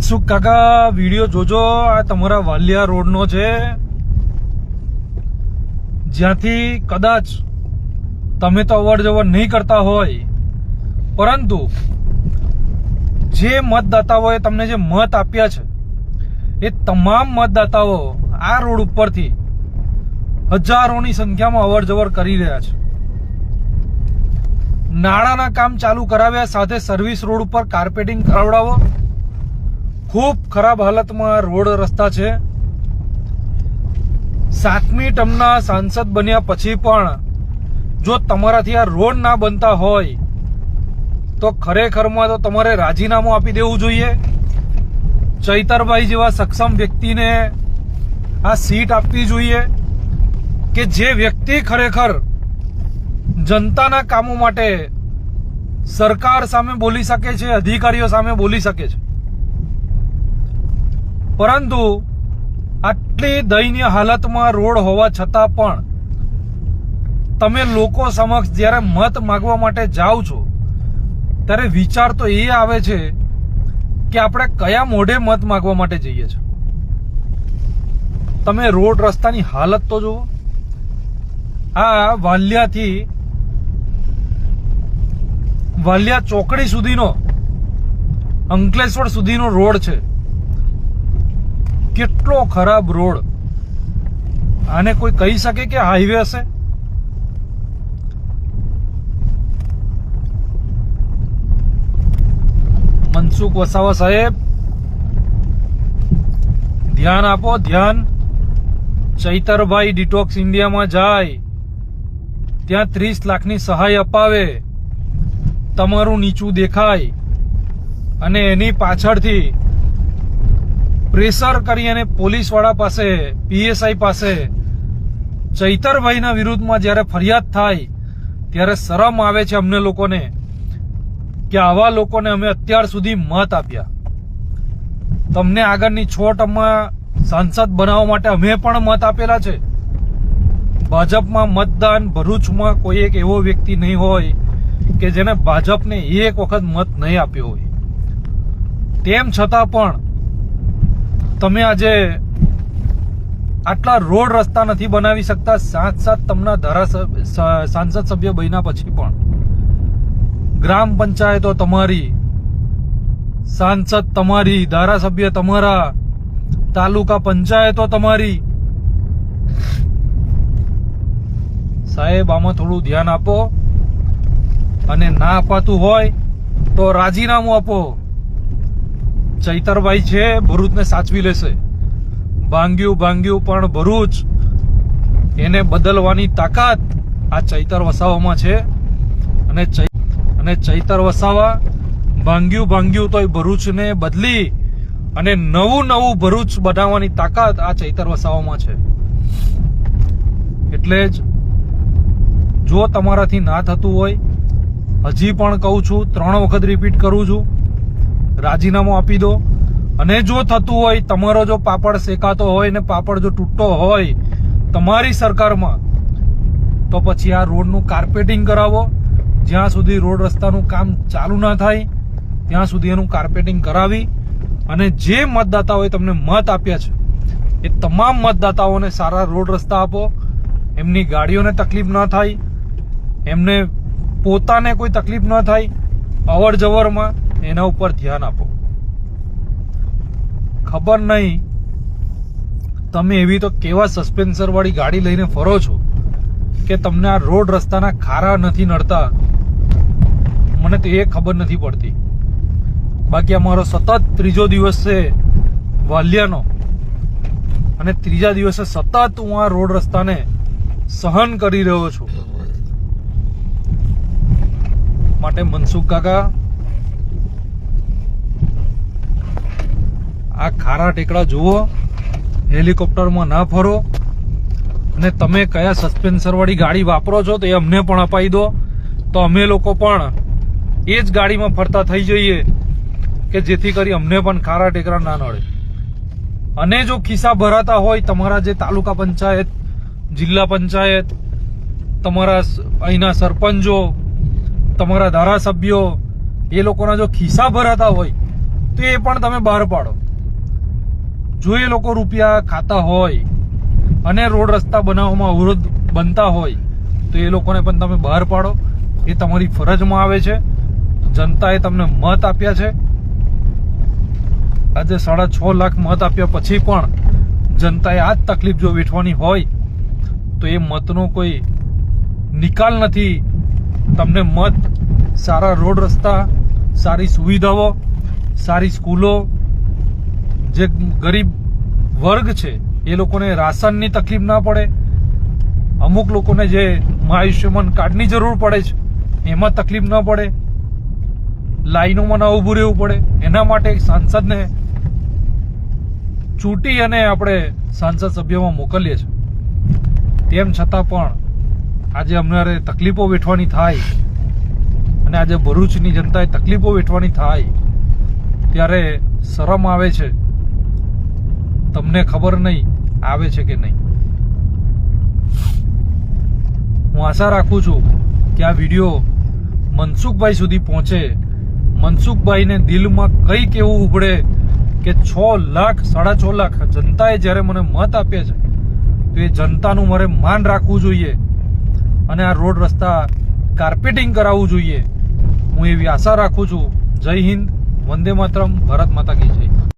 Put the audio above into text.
મનસુખ કાકા, વીડિયો જોજો, આ તમારા વાલિયા રોડનો છે. જ્યાંથી કદાચ તમે તો અવર જવર નહીં કરતા હોય, પરંતુ જે મતદાતાઓએ તમને જે મત આપ્યા છે, એ તમામ મતદાતાઓ આ રોડ ઉપરથી હજારોની સંખ્યામાં અવર જવર કરી રહ્યા છે. નાણાંના કામ ચાલુ કરાવ્યા સાથે સર્વિસ રોડ ઉપર કાર્પેટિંગ કરાવડાવો. ખૂબ ખરાબ હાલતમાં રોડ રસ્તા છે. સાતમી ટર્મના સાંસદ બન્યા પછી પણ જો તમારાથી આ રોડ ના બનતા હોય, તો ખરેખરમાં તો તમારે રાજીનામું આપી દેવું જોઈએ. ચૈતરભાઈ જેવા સક્ષમ વ્યક્તિને આ સીટ આપવી જોઈએ કે જે વ્યક્તિ ખરેખર જનતાના કામો માટે સરકાર સામે બોલી શકે છે, અધિકારીઓ સામે બોલી શકે છે. પરંતુ આટલી દયનીય હાલતમાં રોડ હોવા છતાં પણ તમે લોકો સમક્ષ જ્યારે મત માગવા માટે જાઓ છો, ત્યારે વિચાર તો એ આવે છે કે આપણે કયા મોઢે મત માગવા માટે જઈએ છીએ. તમે રોડ રસ્તાની હાલત તો જુઓ. આ વાલિયાથી વાલિયા ચોકડી સુધીનો અંકલેશ્વર સુધીનો રોડ છે. કેટલો ખરાબ રોડ. આને કોઈ કહી શકે કે હાઈવે હશે? મનસુખ વસાવા સાહેબ, ધ્યાન આપો, ધ્યાન. ચૈતરભાઈ ડિટોક્સ ઇન્ડિયામાં જાય. ત્યાં ત્રીસ લાખની સહાય અપાવે. તમારું નીચું દેખાય. અને એની પાછળથી પ્રેશર કરી અને પોલીસવાળા પાસે, પીએસઆઈ પાસે ચૈતરભાઈના વિરુદ્ધમાં જ્યારે ફરિયાદ થાય, ત્યારે શરમ આવે છે અમને લોકોને કે આવા લોકોને અમે અત્યાર સુધી મત આપ્યા. તમને આગળની છ ટર્મમાં સાંસદ બનાવવા માટે અમે પણ મત આપેલા છે. ભાજપમાં મતદાન ભરૂચમાં કોઈ એક એવો વ્યક્તિ નહીં હોય કે જેને ભાજપને એક વખત મત નહીં આપ્યો હોય. તેમ છતાં પણ તમે આજે આટલા રોડ રસ્તા નથી બનાવી શકતા સાત સાત તમના ધારાસભ્ય સાંસદ સભ્ય બન્યા પછી પણ. ગ્રામ પંચાયતો તમારી, સાંસદ તમારી, ધારાસભ્ય તમારા, તાલુકા પંચાયતો તમારી. સાહેબ, આમાં થોડું ધ્યાન આપો. અને ના અપાતું હોય તો રાજીનામું આપો. ચૈતરભાઈ છે, ભરૂચને સાચવી લેશે. ભાંગ્યું ભાંગ્યું, પણ ભરૂચ એને બદલવાની તાકાત આ ચૈતર વસાવામાં છે. અને અને ચૈતર વસાવા, ભાંગ્યું ભાંગ્યું તોય ભરૂચને બદલી અને નવું નવું ભરૂચ બનાવવાની તાકાત આ ચૈતર વસાવામાં છે. એટલે જ જો તમારાથી ના થતું હોય, હજી પણ કહું છું, ત્રણ વખત રિપીટ કરું છું રાજીનામું આપી દો. અને જો થતું હોય, તમારો જો પાપડ શેકાતો હોય ને પાપડ જો તૂટતો હોય તમારી સરકારમાં, તો પછી આ રોડનું કાર્પેટિંગ કરાવો. જ્યાં સુધી રોડ રસ્તાનું કામ ચાલુ ના થાય, ત્યાં સુધી એનું કાર્પેટિંગ કરાવી. અને જે મતદાતાઓએ તમને મત આપ્યા છે, એ તમામ મતદાતાઓને સારા રોડ રસ્તા આપો. એમની ગાડીઓને તકલીફ ન થાય. એમને પોતાને કોઈ તકલીફ ન થાય. અવર જવરમાં એના ઉપર ધ્યાન આપો. ખબર નહીં તમે એવી તો કેવા સસ્પેન્સર વાળી ગાડી લઈને ફરો છો કે તમને આ રોડ રસ્તાના ખારા નથી નડતા? મને તો એ ખબર નથી પડતી. બાકી અમારો સતત ત્રીજો દિવસ છે વાલિયાનો. અને ત્રીજા દિવસે સતત હું આ રોડ રસ્તાને સહન કરી રહ્યો છું. માટે મનસુખ કાકા આ ખારા ટેકડા જુઓ, હેલિકોપ્ટરમાં ના ફરો, અને તમે કયા સસ્પેન્સર વાળી ગાડી વાપરો છો તો એ અમને પણ અપાઈ દો. તો અમે લોકો પણ એ જ ગાડીમાં ફરતા થઈ જઈએ કે જેથી કરી અમને પણ ખારા ટેકરા ના નડે. અને જો ખિસ્સા ભરાતા હોય તમારા જે તાલુકા પંચાયત, જિલ્લા પંચાયત, તમારા અહીંના સરપંચો, તમારા ધારાસભ્યો, એ લોકોના જો ખિસ્સા ભરાતા હોય, તો એ પણ તમે બહાર પાડો. જો એ લોકો રૂપિયા ખાતા હોય અને રોડ રસ્તા બનાવવામાં અવરોધ બનતા હોય, તો એ લોકોને પણ તમે બહાર પાડો. એ તમારી ફરજમાં આવે છે. જનતાએ તમને મત આપ્યા છે. આજે સાડા છ લાખ મત આપ્યા પછી પણ જનતાએ આ જ તકલીફ જો વેઠવાની હોય, તો એ મતનો કોઈ નિકાલ નથી. તમને મત, સારા રોડ રસ્તા, સારી સુવિધાઓ, સારી સ્કૂલો જે ગરીબ વર્ગ છે, એ લોકોને રાશનની તકલીફ ના પડે. અમુક લોકોને જે આયુષ્યમાન કાર્ડની જરૂર પડે છે, એમાં તકલીફ ન પડે. લાઈનોમાં ના ઊભું રહેવું પડે. એના માટે સાંસદને ચૂંટી અને આપણે સાંસદ સભ્યમાં મોકલીએ છીએ. તેમ છતાં પણ આજે અમારે તકલીફો વેઠવાની થાય અને આજે ભરૂચની જનતાએ તકલીફો વેઠવાની થાય, ત્યારે શરમ આવે છે. તમને ખબર નહીં, આવે છે કે નહીં. હું આશા રાખું છું કે આ વીડિયો મનસુખભાઈ સુધી પહોંચે. મનસુખભાઈને દિલમાં કંઈક એવું ઉભળે કે છ લાખ, સાડા છ લાખ જનતાએ જ્યારે મને મત આપ્યા છે, તો એ જનતાનું મારે માન રાખવું જોઈએ અને આ રોડ રસ્તા કાર્પેટિંગ કરાવવું જોઈએ. હું એવી આશા રાખું છું. જય હિન્દ, વંદે માતરમ, ભારત માતા કી જય.